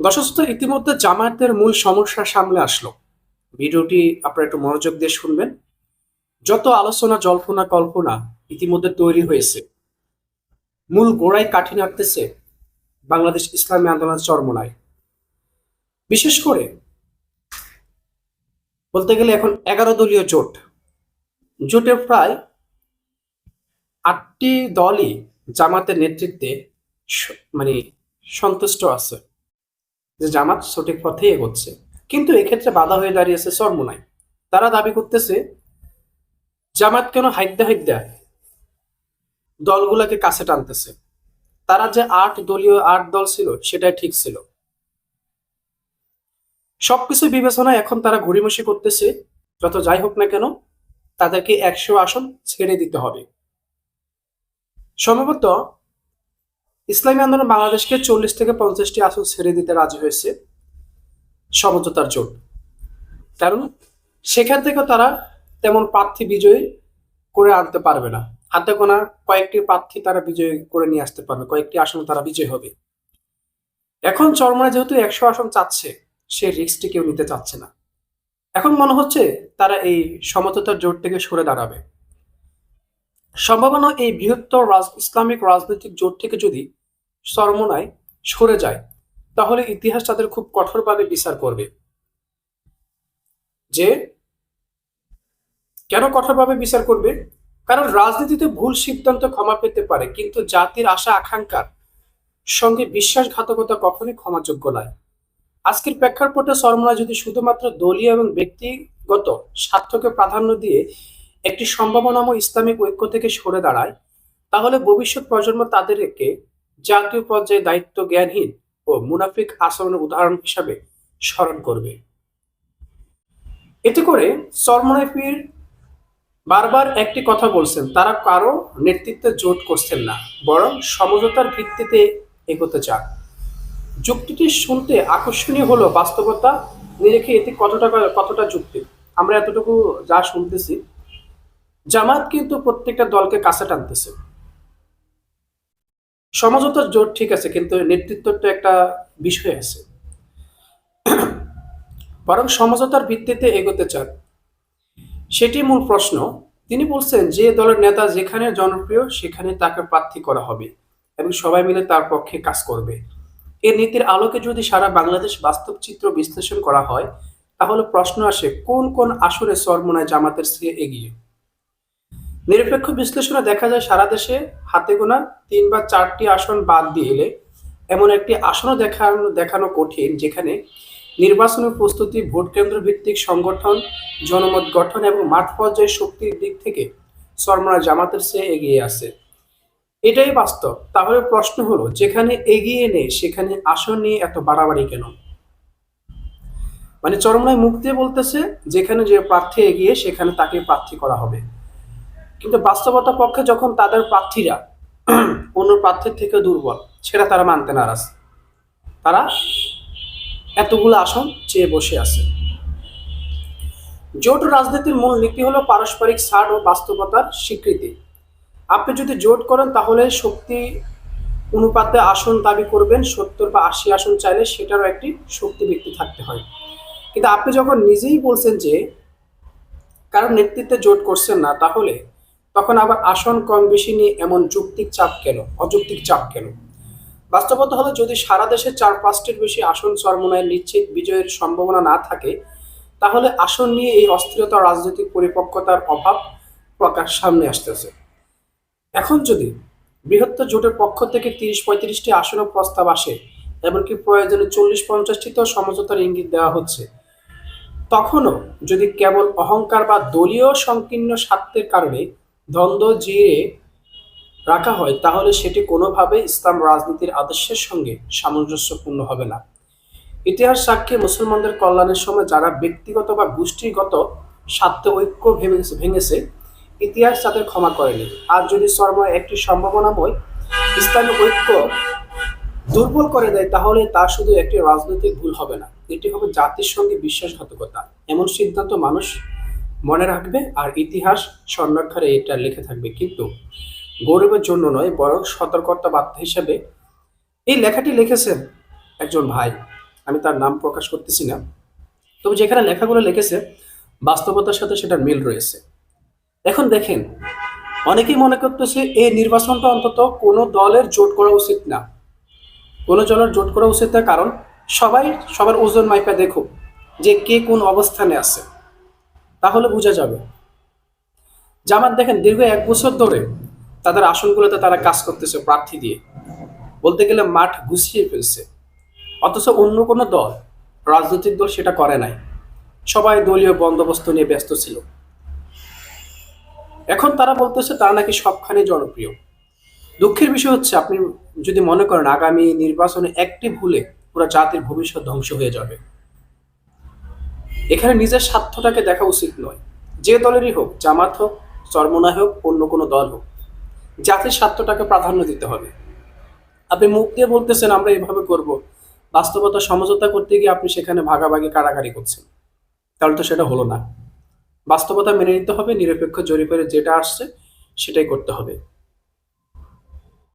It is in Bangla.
দর্শক, ইতিমধ্যে জামায়াতের মূল সমস্যা সামনে আসলো। ভিডিওটি আপনারা একটু মনোযোগ দিয়ে শুনবেন। যত আলোচনা, জল্পনা, কল্পনা ইতিমধ্যে তৈরি হয়েছে, মূল গোড়ায় কাঠি নাড়তেছে বাংলাদেশ ইসলামী আন্দোলন চরমনায়। বিশেষ করে বলতে গেলে এখন এগারো দলীয় জোট। জোটের প্রায় আটটি দলই জামাতের নেতৃত্বে মানে সন্তুষ্ট আছে। যে জামাত সঠিক পথে এগোচ্ছে। কিন্তু এক্ষেত্রে বাধা হয়ে দাঁড়িয়েছে চরমোনাই তারা দাবি করতেছে, জামাত কেন হাইদ্যা হাইদ্যা দলগুলোকে কাছে টানতেছে? তারা যে আট দলীয় আট দল ছিল, সেটাই ঠিক ছিল। সবকিছু বিবেচনায় এখন তারা ঘুরিমসি করতেছে, যত যাই হোক না কেন, তাদেরকে একশো আসন ছেড়ে দিতে হবে। সম্ভবত ইসলামী আন্দোলন বাংলাদেশকে চল্লিশ থেকে পঞ্চাশটি আসন ছেড়ে দিতে রাজি হয়েছে সমঝোতার জোট। কারণ সেখান থেকে তারা তেমন প্রার্থী বিজয়ী করে আনতে পারবে না। হাতে গোনা কয়েকটি প্রার্থী তারা বিজয়ী করে নিয়ে আসতে পারবে, কয়েকটি আসন তারা বিজয় হবে। এখন চরমনা যেহেতু একশো আসন চাচ্ছে, সেই রিস্কটি কেউ নিতে চাচ্ছে না। এখন মনে হচ্ছে তারা এই সমঝোতার জোট থেকে সরে দাঁড়াবে। সম্ভাবনা এই বৃহত্তর রাজ- ইসলামিক রাজনৈতিক জোট থেকে যদি চরমনায় সরে যায়, তাহলে ইতিহাস তাদের খুব কঠোরভাবে বিচার করবে। যে কেন কঠোরভাবে বিচার করবে? কারণ রাজনীতিতে ভুল সিদ্ধান্ত ক্ষমা পেতে পারে, কিন্তু জাতির আশা, আকাঙ্ক্ষার সঙ্গে বিশ্বাসঘাতকতা কখনোই ক্ষমাযোগ্য নয়। আজকের প্রেক্ষাপটে চরমনা যদি শুধুমাত্র দলীয় এবং ব্যক্তিগত স্বার্থকে প্রাধান্য দিয়ে একটি সম্ভাবনাময় ইসলামিক ঐক্য থেকে সরে দাঁড়ায়, তাহলে ভবিষ্যৎ প্রজন্ম তাদেরকে জাতীয় পর্যায়ে দায়িত্ব জ্ঞানহীন ও মুনাফিক আচরণের উদাহরণ হিসাবে স্মরণ করবে। এতে করে সরমনাই পীর বারবার একটি কথা বলছেন, তারা কারও নেতৃত্বে জোট করছেন না, বরং সমঝোতার ভিত্তিতে এগোতে চান। যুক্তিটি শুনতে আকর্ষণীয় হলো বাস্তবতা নিরেখে এতে কতটা কতটা যুক্তি? আমরা এতটুকু যা শুনতেছি জামাত কিন্তু প্রত্যেকটা দলকে কাছে টানতেছে। সমঝোতার জোট ঠিক আছে, কিন্তু নেতৃত্বর তো একটা বিষয় আছে। বরং সমঝোতার ভিত্তিতে এগোতে চান। সেটি মূল প্রশ্ন। তিনি বলছেন, যে দলের নেতা যেখানে জনপ্রিয়, সেখানে তাকে প্রার্থী করা হবে এবং সবাই মিলে তার পক্ষে কাজ করবে। এ নীতির আলোকে যদি সারা বাংলাদেশ বাস্তব চিত্র বিশ্লেষণ করা হয়, তাহলে প্রশ্ন আসে, কোন কোন আসরে সরমনায় জামাতের চেয়ে এগিয়ে? নিরপেক্ষ বিশ্লেষণে দেখা যায় সারা দেশে হাতে গোনা তিন বা চারটি আসন বাদ দিয়ে এলে এমন একটি আসনও দেখানো দেখানো কঠিন যেখানে নির্বাচনের প্রস্তুতি, ভোট কেন্দ্র ভিত্তিক সংগঠন, জনমত গঠন এবং মাঠ পর্যায়ে শক্তির দিক থেকে সরমনা জামাতের চেয়ে এগিয়ে আছে। এটাই বাস্তব। তাহলে প্রশ্ন হলো, যেখানে এগিয়ে নেই, সেখানে আসন নিয়ে এত বাড়াবাড়ি কেন? মানে চরমনায় মুখ দিয়ে বলতেছে, যেখানে যে প্রার্থী এগিয়ে, সেখানে তাকে প্রার্থী করা হবে। কিন্তু বাস্তবতা পক্ষে যখন তাদের প্রার্থীরা অন্য প্রার্থীর থেকে দুর্বল, সেটা তারা মানতে নারাজ। তারা এতগুলো আসন চেয়ে বসে আছে। জোট রাজনীতির মূল নীতি হলো পারস্পরিক সার ও বাস্তবতার স্বীকৃতি। আপনি যদি জোট করেন, তাহলে শক্তি অনুপাতে আসন দাবি করবেন, সত্তর বা আশি আসন চাইলে সেটারও একটি শক্তি ব্যক্তি থাকতে হয়। কিন্তু আপনি যখন নিজেই বলছেন যে কারণ নেতৃত্বে জোট করছেন না, তাহলে তখন আবার আসন কম বেশি নিয়ে এমন যৌক্তিক চাপ কেন? অযৌক্তিক চাপ কেন? বাস্তবতা হলো, যদি সারা দেশে চার পাঁচটির বেশি আসন চরমনায় নিশ্চিত বিজয়ের সম্ভাবনা না থাকে, তাহলে আসন নিয়ে এই অস্থিরতা রাজনৈতিক পরিপক্কতার অভাব প্রকাশ সামনে আসতেছে। এখন যদি বৃহত্তর জোটের পক্ষ থেকে তিরিশ পঁয়ত্রিশটি আসনের প্রস্তাব আসে, এমনকি প্রয়োজনে চল্লিশ পঞ্চাশটিতেও সমঝোতার ইঙ্গিত দেওয়া হচ্ছে, তখনও যদি কেবল অহংকার বা দলীয় সংকীর্ণ স্বার্থের কারণে দ্বন্দ্ব জিয়ে রাখা হয়, তাহলে সেটি কোনোভাবে ইসলাম রাজনীতির আদর্শের সঙ্গে সামঞ্জস্যপূর্ণ হবে না। ইতিহাস সাক্ষী মুসলমানদের কল্যাণের সময় যারা ব্যক্তিগত বা গোষ্ঠীগত স্বার্থে ঐক্য ভেঙেছে ভেঙেছে, ইতিহাস তাদের ক্ষমা করেনি। আর যদি সর্বয় একটি সম্ভাবনা সম্ভাবনাময় ইসলামিক ঐক্য দুর্বল করে দেয়, তাহলে তা শুধু একটি রাজনৈতিক ভুল হবে না, এটি হবে জাতির সঙ্গে বিশ্বাসঘাতকতা। এমন সিদ্ধান্ত মানুষ মনে রাখবে আর ইতিহাস স্বর্ণাক্ষরে এটা লিখে থাকবে কিন্তু গৌরবের জন্য নয়, বরং সতর্কতা বার্তা হিসেবে। এই লেখাটি লিখেছেন একজন ভাই, আমি তার নাম প্রকাশ করতেছি না। তবে যেখানে লেখাগুলো লিখেছে, বাস্তবতার সাথে সেটার মিল রয়েছে। এখন দেখেন, অনেকেই মনে করতেছে এই নির্বাচনটা অন্তত কোনো দলের জোট করা উচিত না। কোনো দলের জোট করা উচিত না, কারণ সবাই, সবার ওজন মাইপা দেখুক যে কে কোন অবস্থানে আছে। তাহলে বোঝা যাবে। জামাত দেখেন দীর্ঘ এক বছর ধরে তাদের আসনগুলোতে তারা কাজ করতেছে প্রার্থী দিয়ে। বলতে গেলে মাঠ গুছিয়ে ফেলছে। অথচ অন্য কোনো দল, রাজনৈতিক দল সেটা করে নাই। সবাই দলীয় বন্দোবস্ত নিয়ে ব্যস্ত ছিল। এখন তারা বলতেছে তারা নাকি সবখানে জনপ্রিয়। দুঃখের বিষয় হচ্ছে আপনি যদি মনে করেন আগামী নির্বাচনে একটি ভুলে পুরো জাতির ভবিষ্যৎ ধ্বংস হয়ে যাবে। এখানে নিজের স্বার্থটাকে দেখা উচিত নয়। যে দলেরই হোক, জামাত হোক চরমনায় হোক, অন্য কোনো দল হোক, জাতির স্বার্থটাকে প্রাধান্য দিতে হবে। আপনি মুখ দিয়ে বলতেছেন, আমরা এভাবে করব। বাস্তবতা, সমঝোতা করতে গিয়ে আপনি সেখানে ভাগাভাগি কারাকারি করছেন। তাহলে তো সেটা হলো না। বাস্তবতা মেনে নিতে হবে, নিরপেক্ষ জরিপের যেটা আসছে, সেটাই করতে হবে।